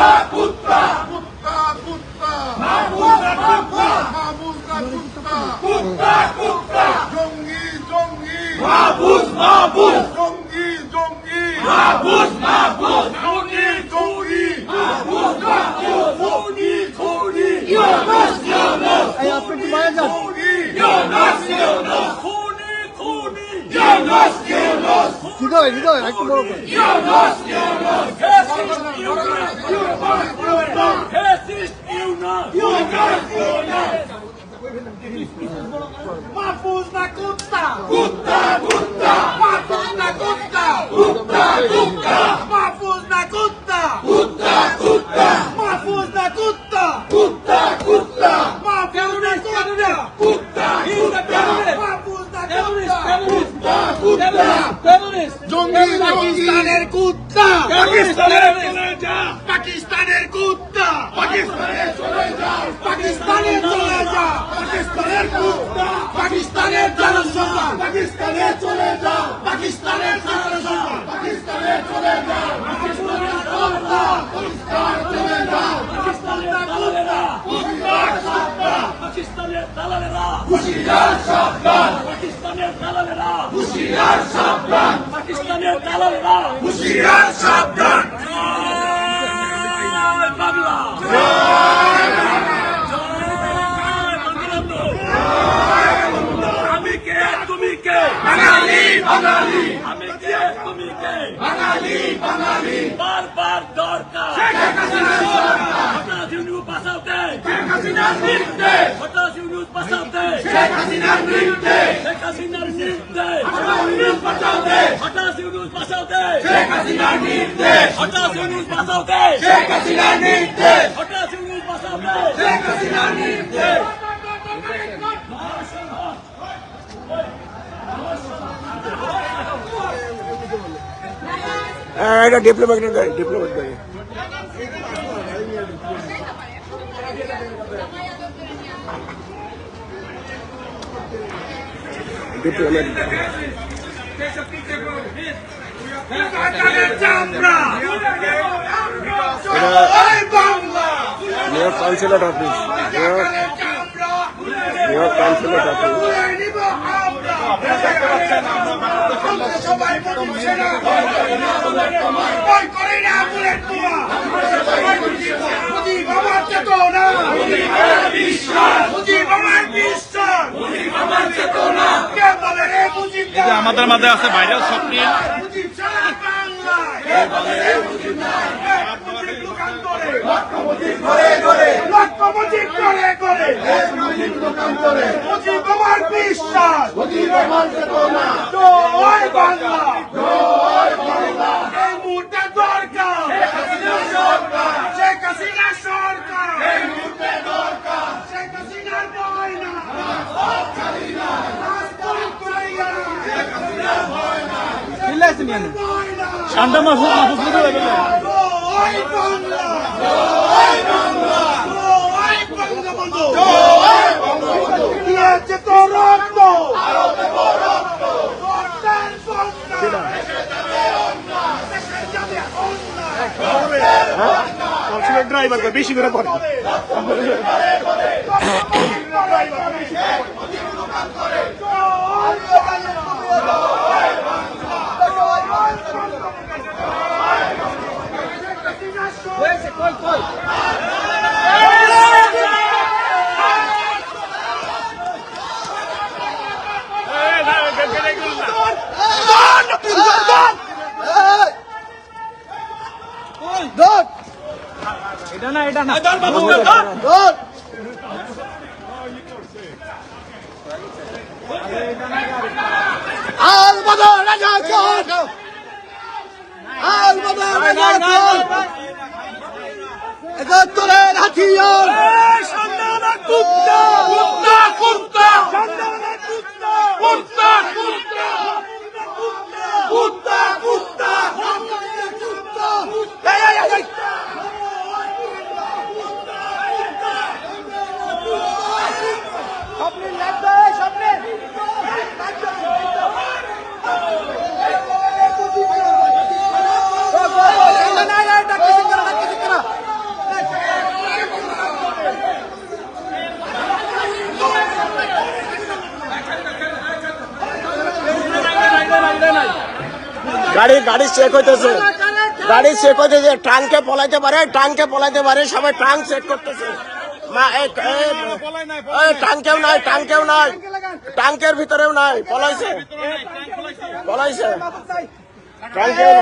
Puta, puta! Puta, puta! Mamusa, puta! Mamusa, puta! Puta, puta! Jongi, jongi! Mabuz, mabuz! Jongi, jongi! Mabuz, mabuz! Jongi, jongi! Mabuz, mabuz! Jongi, jongi! Yonos, yonos! Aí, a frente vai, Jongi! Yonos, yonos! Cone, cone! Yonos, yonos! Yunus fascist Yunus Yunus Yunus Mahfuz না কুত্তা কুত্তা কুত্তা মাহফুজ না কুত্তা কুত্তা কুত্তা মাহফুজ না কুত্তা কুত্তা কুত্তা মাহফুজ না কুত্তা কুত্তা কুত্তা মাহফুজ না কুত্তা কুত্তা কুত্তা মাহফুজ না কুত্তা কুত্তা কুত্তা জঙ্গি পাকিস্তানের কুত্তা। পাকিস্তানে চলে যা। পাকিস্তানের কুত্তা। পাকিস্তানে চলে যা। পাকিস্তানে চলে যা। পাকিস্তানের কুত্তা। পাকিস্তানের জনসভা পাকিস্তানে চলে যা। পাকিস্তানের জনসভা পাকিস্তানে চলে যা। পাকিস্তানের দালালেরা। হুশিয়ার সাবধান। পাকিস্তানের দালালেরা। হুশিয়ার সাবধান। পাকিস্তানের দালালেরা হুশিয়ার সাবধান বাংলা আমি কে তুমি কে বাঙালি বাঙালি আমি কে তুমি কে বাঙালি বাঙালি বারবার দরকার শেখ হাসিনা সরকার হঠাৎ ইউনিউ বাঁচাতে শেখ হাসিনার নির্দেশ হঠাৎ ইউনিউ বাঁচাতে শেখ হাসিনার নির্দেশ শেখ হাসিনার নির্দেশ ইউনুস বাঁচাতে হঠাৎ ইউনিউ বাঁচাতে শেখ হাসিনার নির্দেশ হঠাৎ ইউনিউ বাঁচাতে শেখ হাসিনার নির্দেশ হঠাৎ ইউনিউ বাঁচাতে শেখ হাসিনার নির্দেশ এটা ডিপ্লোম্যাটের গাড়ি ডিপ্লোম্যাট গাড়ি ডিপ্লোম্যাট চামড়া York councillor office York councillor office আমার বিশ্বাস কে বলে রে মুজিব আমাদের মাঝে আছে ভাইরাল সক্রিয় বিশ্বাস। বন্যা দেশের যাবে অন্যায় কাউন্সিলর ড্রাইভার বেশি করে পড়ে। এটা না এটা না আল বদর রাজা চল আল বদর রাজা কুত্তা কুত্তা কুত্তা সন্ধানা কুত্তা কুত্তা কুত্তা কুত্তা কুত্তা কুত্তা এই এই এই স্বপ্নের লাগবে স্বপ্নের গাড়ি গাড়ি চেক হইতেছে। গাড়ি চেক হইতেছে ট্রাঙ্কে পলাইতে পারে ট্রাঙ্কে পলাইতে পারে, সবাই ট্রাঙ্ক চেক করতেছে। মা ট্রাঙ্কেও নাই ট্রাঙ্কেও নাই ট্রাঙ্কের ভিতরেও নাই, পলাইছে। পলাইছে। ট্রাঙ্কেও